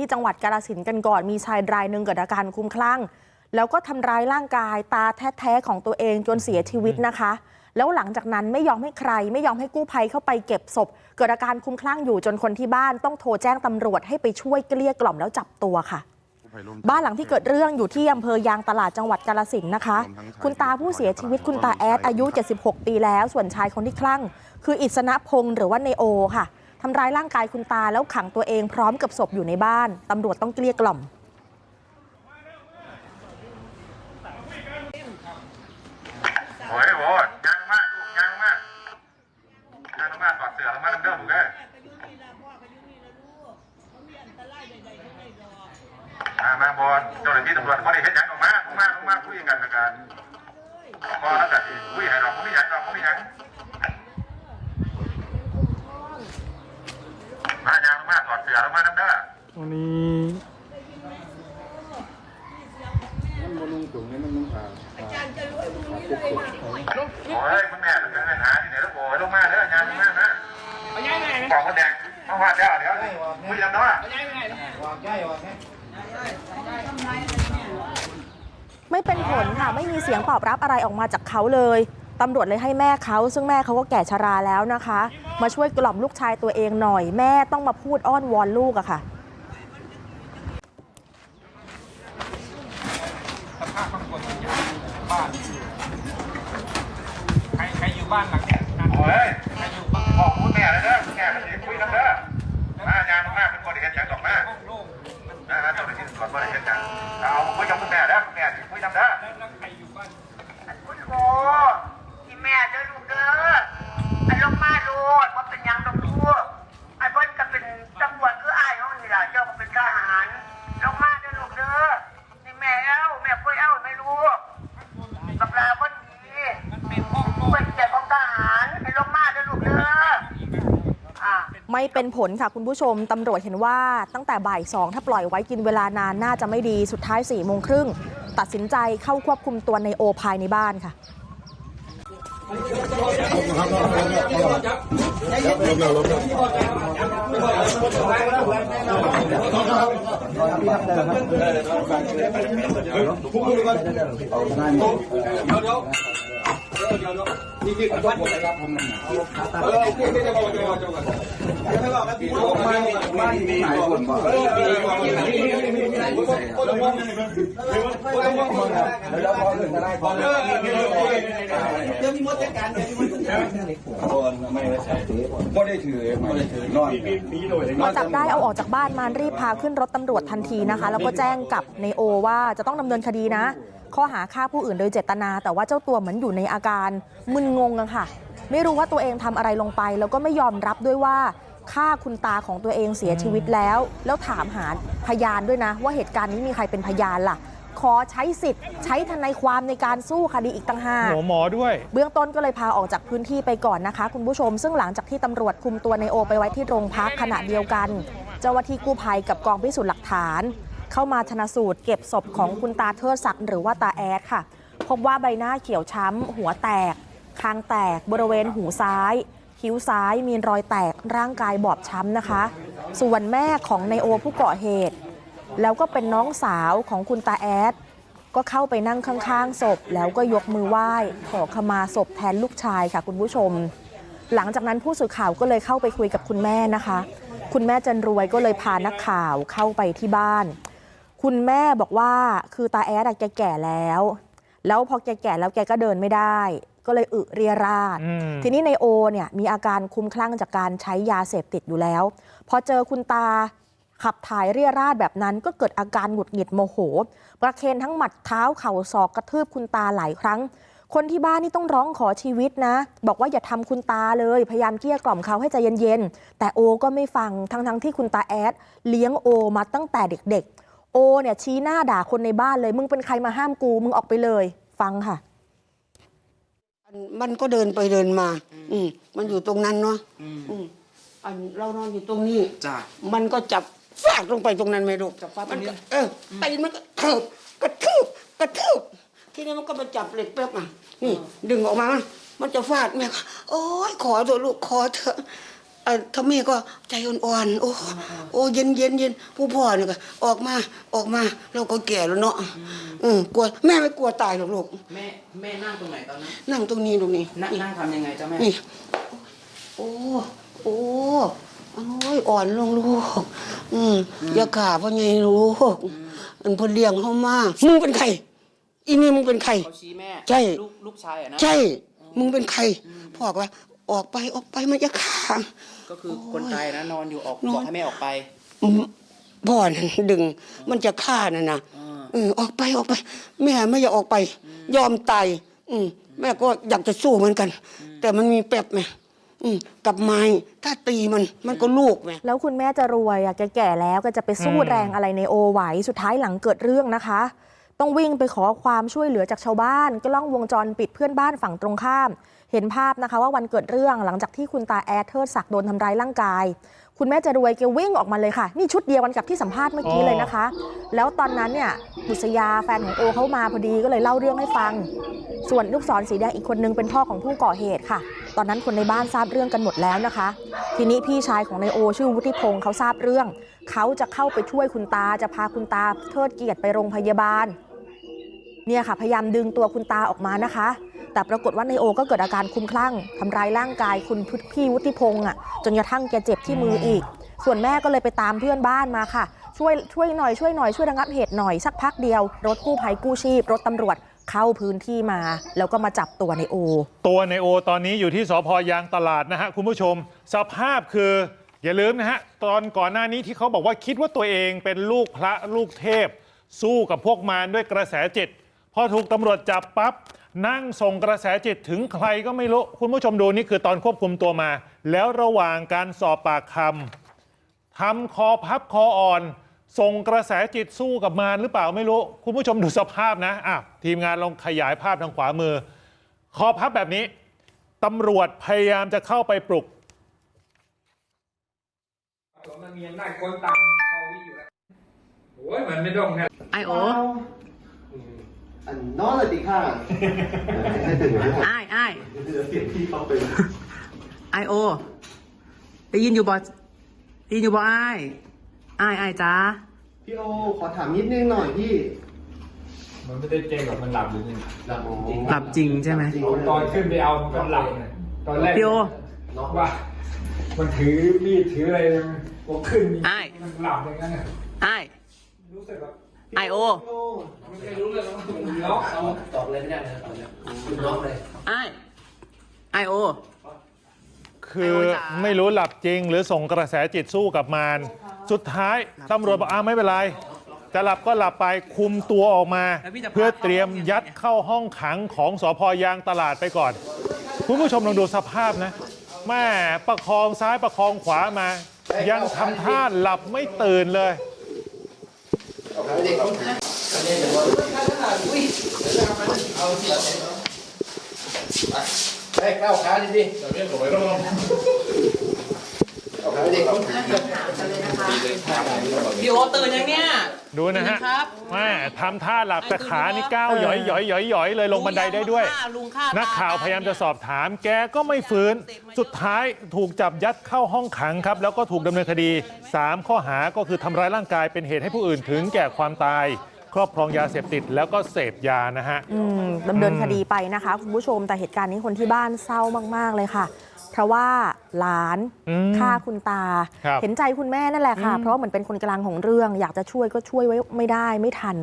ที่จังหวัดกาฬสินกันก่อนมีชายรายหนึ่งเกิดอาการคลุ้มคลั่ง แล้วก็ทำร้ายร่างกายตาแท้ๆของตัวเองจนเสียชีวิตนะคะ แล้วหลังจากนั้นไม่ยอมให้ใคร ไม่ยอมให้กู้ภัยเข้าไปเก็บศพ เกิดอาการคลุ้มคลั่งอยู่จนคนที่บ้านต้องโทรแจ้งตำรวจให้ไปช่วยเกลี้ยกล่อมแล้วจับตัวค่ะ บ้านหลังที่เกิดเรื่องอยู่ที่อำเภอยางตลาดจังหวัดกาลสินนะคะ คุณตาผู้เสียชีวิตคุณตาแอดอายุ 76 ปีแล้ว ส่วนชายคนที่คลั่ง คืออิสนะพงศ์หรือว่าเนโอค่ะ ทำร้ายร่างกายคุณตาแล้วขังตัวเองพร้อมกับศพอยู่ในบ้านตำรวจต้องเกลี้ยกล่อม โอ้ยโว้ยยังมากลูกยังมากยังมากถอดเสื้อลงมาเดิมๆลูกเอ้ยมามาบอลเจ้าหน้าที่ตำรวจเขาได้เห็นยังออกมาลงมาลงมาคุยกันละกันพอแล้วกันคุยให้เราเขาไม่ยังเราเขาไม่ยังมายังลงมาถอดเสื้อลงมาเด้อ ต รงนี้มันบนุ่งถุงนี่มันนุ่งผ้าผ้าปกปิดโอ้ยคุณแม่เป็นปัญหาที่ไหนแล้วโอ้ยลงมาเด้อยังลงมานะบอกคนแดงมาว่าเดี๋ยวเดี๋ยวคุยกันด้วยวางย่ายวางแค่ไม่เป็นผลค่ะไม่มีเสียงตอบรับอะไรออกมาจากเขาเลยตำรวจเลยให้แม่เขา ซึ่งแม่เขาก็แก่ชราแล้วนะคะ มาช่วยกล่อมลูกชายตัวเองหน่อยแม่ต้องมาพูดอ้อนวอนลูกอะค่ะ สภาพข้างบน บ้าน ใครใครอยู่บ้านหลังเนี้ยนั่นโอ้ยใครอยู่บ้านบอกคุณแม่เลยเด้อคุณแม่เป็นคุยกันเด้อมายางมากเป็นคนเห็นยังดอกมาโล่งมันนะฮะเจ้าหน้าที่ตำรวจบ่ได้เห็นยังเอาคุยกับคุณแม่เด้อคุณแม่สิคุยกันเด้อ แล้วแล้วใครอยู่บ้าน คุณโบที่แม่เด้อลูกเด้อไอ้ลงมาโลดว่าเป็นหยังดอกลูกไอ้เพิ่นก็เป็นตำรวจคืออ้ายเฮานี่ล่ะเจ้าก็เป็นทหารลงมาเด้อลูกเด้อนี่แม่เอ้าแม่ป่วยเอ้าไม่รู้บักลาเพิ่นดี มันเป็นห้องโล่ง เพิ่นเจ็บของทหารให้ลงมาเด้อลูกเด้ออ่า ไม่เป็นผลค่ะคุณผู้ชมตำรวจเห็นว่าตั้งแต่บ่ายสองถ้าปล่อยไว้กินเวลานานน่าจะไม่ดีสุดท้าย4ี่โมงครึ่งตัดสินใจเข้าควบคุมตัวในโอภายในบ้านค่ะ บ่ได้ถือบ่ได้ถือนอนพอจับได้เอาออกจากบ้านมารีบพาขึ้นรถตำรวจทันทีนะคะ แล้วก็แจ้งกับในโอว่าจะต้องดำเนินคดีนะ ข้อหาฆ่าผู้อื่นโดยเจตนา แต่ว่าเจ้าตัวเหมือนอยู่ในอาการมึนงงอะค่ะ ไม่รู้ว่าตัวเองทำอะไรลงไป แล้วก็ไม่ยอมรับด้วยว่าฆ่าคุณตาของตัวเองเสียชีวิตแล้ว แล้วถามหาพยานด้วยนะ ว่าเหตุการณ์นี้มีใครเป็นพยานล่ะ ขอใช้สิทธิ์ ใช้ทนายความในการสู้คดีอีกต่างหากหมอหมอด้วย เบื้องต้นก็เลยพาออกจากพื้นที่ไปก่อนนะคะ คุณผู้ชม ซึ่งหลังจากที่ตำรวจคุมตัวในโอไปไว้ที่โรงพักขณะเดียวกัน เจ้าหน้าที่กู้ภัยกับกองพิสูจน์หลักฐาน เข้ามาชนะสูตรเก็บศพของคุณตาเทิดศักดิ์หรือว่าตาแอดค่ะ พบว่าใบหน้าเขียวช้ำ หัวแตก คางแตก บริเวณหูซ้าย คิ้วซ้ายมีรอยแตกร่างกายบอบช้ำนะคะ ส่วนแม่ของในโอผู้ก่อเหตุ แล้วก็เป็นน้องสาวของคุณตาแอดก็เข้าไปนั่งข้างๆศพ แล้วก็ยกมือไหว้ขอขมาศพแทนลูกชายค่ะคุณผู้ชม หลังจากนั้นผู้สื่อข่าวก็เลยเข้าไปคุยกับคุณแม่นะคะ คุณแม่จันรวยก็เลยพานักข่าวเข้าไปที่บ้าน คุณแม่บอกว่าคือตาแอดอะแกแก่แล้ว แล้วพอแกแก่แล้วแกก็เดินไม่ได้ ก็เลยอึเรียราด อืม ทีนี้ในโอเนี่ยมีอาการคลุ้มคลั่งจากการใช้ยาเสพติดอยู่แล้ว พอเจอคุณตาขับถ่ายเรียราดแบบนั้น ก็เกิดอาการหงุดหงิดโมโห ประเคนทั้งหมัดเท้าเข่าศอกกระทืบคุณตาหลายครั้ง คนที่บ้านนี่ต้องร้องขอชีวิตนะ บอกว่าอย่าทำคุณตาเลยพยายามเกลี้ยกล่อมเขาให้ใจเย็นๆแต่โอก็ไม่ฟังทั้งๆที่คุณตาแอดเลี้ยงโอมาตั้งแต่เด็กๆ โอเนี่ยชี้หน้าด่าคนในบ้านเลย มึงเป็นใครมาห้ามกู มึงออกไปเลย ฟังค่ะมันก็เดินไปเดินมา อืมมันอยู่ตรงนั้นเนาะอืมอันเรานอนอยู่ตรงนี้ จ้ะ มันก็จับฟาดลงไปตรงนั้นไหมลูกจับฟาดตมัรงนี้ก็เออตีนมันก็เถิบกระทืบกระทืบทีนี้มันก็มาจับเหล็กแป๊บอะนี่ ดึงออกมา มันจะฟาดแม่ก็โอ้ยขอเถอะลูกขอเถอะ อะถ้าแม่ก็ใจอ่อนๆโอ้โอ้เย็นเย็นเย็นผู้พ่อเนี่ยก็ออกมาออกมาเราก็แก่แล้วเนาะเออกลัวแม่ไม่กลัวตายหรอกลูกแม่แม่นั่งตรงไหนตอนนั้นนั่งตรงนี้ตรงนี้นั่งนั่งทำยังไงเจ้าแม่นี่โอ้โอ้โอ้ยอ่อนลงลูก อืมอย่าขาพ่อไงลูกมันเพนเลี้ยงเขามามึงเป็นใครอีนี่มึงเป็นใครเขาชี้แม่ใช่ลูกลูกชายอะนะใช่ มึงเป็นใครพ่อก็ว่าออกไปออกไปมันจะขา ก็คือคนตายนะนอนอยู่ออกนอนบอกให้แม่ออกไปอืมพ่อนั่นดึง มันจะฆ่าน่ะนะอ่าเออออกไปออกไป แม่ไม่อยากออกไป ยอมตายอืมแม่ก็อยากจะสู้เหมือนกัน แต่มันมีแป๊บไหมอืมกับไม้ถ้าตีมันมันก็ลูกไหมแล้วคุณแม่จะรวยอะแกแก่แล้วก็จะไปสู้อืมแรงอะไรในโอไหวสุดท้ายหลังเกิดเรื่องนะคะ ต้องวิ่งไปขอความช่วยเหลือจากชาวบ้านกล้องวงจรปิดเพื่อนบ้านฝั่งตรงข้าม เห็นภาพนะคะว่าวันเกิดเรื่องหลังจากที่คุณตาแอดเทิดศักดิ์โดนทำร้ายร่างกาย คุณแม่จะรวยแกวิ่งออกมาเลยค่ะ นี่ชุดเดียวกันกับที่สัมภาษณ์เมื่อกี้เลยนะคะ แล้วตอนนั้นเนี่ยบุษยาแฟนของโอเขามาพอดีก็เลยเล่าเรื่องให้ฟัง ส่วนลูกศรสีแดงอีกคนนึงเป็นพ่อของผู้ก่อเหตุค่ะ ตอนนั้นคนในบ้านทราบเรื่องกันหมดแล้วนะคะ ทีนี้พี่ชายของนายโอ ชื่อวุฒิพงศ์เขาทราบเรื่อง เขาจะเข้าไปช่วยคุณตาจะพาคุณตาเทิดเกียรติไปโรงพยาบาล เนี่ยค่ะพยายามดึงตัวคุณตาออกมานะคะ แต่ปรากฏว่านายโอก็เกิดอาการคลุ้มคลั่งทำร้ายร่างกายคุณพี่วุฒิพงศ์อะจนกระทั่งแกเจ็บที่มืออีก ส่วนแม่ก็เลยไปตามเพื่อนบ้านมาค่ะ ช่วยช่วยหน่อยช่วยหน่อยช่วยระงับเหตุหน่อยสักพักเดียว รถกู้ภัยกู้ชีพ รถตำรวจเข้าพื้นที่มา แล้วก็มาจับตัวนายโอ ตัวในโอตอนนี้อยู่ที่สพยางตลาดนะฮะคุณผู้ชม สภาพคืออย่าลืมนะฮะตอนก่อนหน้านี้ที่เขาบอกว่าคิดว่าตัวเองเป็นลูกพระลูกเทพ สู้กับพวกมารด้วยกระแสจิต อถูกตำรวจจับปั๊บนั่งส่งกระแสจิตถึงใครก็ไม่รู้ คุณผู้ชมดูนี่คือตอนควบคุมตัวมา แล้วระหว่างการสอบปากคำทำคอพับคออ่อน ส่งกระแสจิตสู้กับมารหรือเปล่าไม่รู้ คุณผู้ชมดูสภาพนะอะทีมงานลองขยายภาพทางขวามือ คอพับแบบนี้ตำรวจพยายามจะเข้าไปปลุกมันมีอำนาจคนตามพอวิอยู่แล้วโอ้ยมันไม่ต้องนะไอโอ อันน้องเลยติค่ะให้ตื่นอยู่ไอไอเดี๋ยวเสียงพี่เขาไปไอโอได้ยินอยู่บ่ได้ยินอยู่บ่ไอไอไอจ้าพี่โอขอถามนิดนึงหน่อยพี่ มันไม่ได้เก่งหรอกมันหลับอยู่นี่หลับจริงหลับจริงใช่ไหมตอนขึ้นไปเอามันก็หลับเนี่ยตอนแรกพี่โอว่า มันถือมีดถืออะไรมันพอขึ้นมีไอ้มันหลับอย่างนั้นน่ะไอรู้สึกแบบ ไอโอไม่เคยรู้เลยว่ามันล็อกเอาตอบเลยไม่ได้เลยตอบเลยร้องเลยไอไอโอ คือไอ้โอ๊ยจ๋าไม่รู้หลับจริง หรือส่งกระแสจิตสู้กับมารสุดท้ายตำรวจบอกอ้าไม่เป็นไร จะหลับก็หลับไปคุมตัวออกมา เพื่อเตรียมยัดเข้าห้องขังของสพยางตลาดไปก่อน คุณผู้ชมลองดูสภาพนะแม่ประคองซ้ายประคองขวามา ยังทำท่าหลับไม่ตื่นเลย แม่ก้าขาดิดิเดี๋ยวเรียกหน่วยลงเอาขาเด็กเขาพี่โอตื่นยังเนี่ย ดูนะฮะครับ แม่ทำท่าหลับแต่ขานี่ก้าวหย่อยหย่อยหย่อยหย่อยเลยลงบันไดได้ด้วย ลุงฆ่านักข่าวพยายามจะสอบถาม แกก็ไม่ฟื้น สุดท้ายถูกจับยัดเข้าห้องขังครับ แล้วก็ถูกดำเนินคดี 3 ข้อหาก็คือทำร้ายร่างกายเป็นเหตุให้ผู้อื่นถึงแก่ความตาย ครอบครองยาเสพติดแล้วก็เสพยานะฮะ อืมดำเนินคดีไปนะคะ คุณผู้ชมแต่เหตุการณ์นี้คนที่บ้านเศร้ามาก ๆ เลยค่ะเพ ราะว่าหลานอืมฆ่าคุณตาครับเห็นใจคุณแม่นั่นแหละค่ะ เพราะว่าเหมือนเป็นคนกลางของเรื่อง อยากจะช่วยก็ช่วยไว้ไม่ได้ไม่ทัน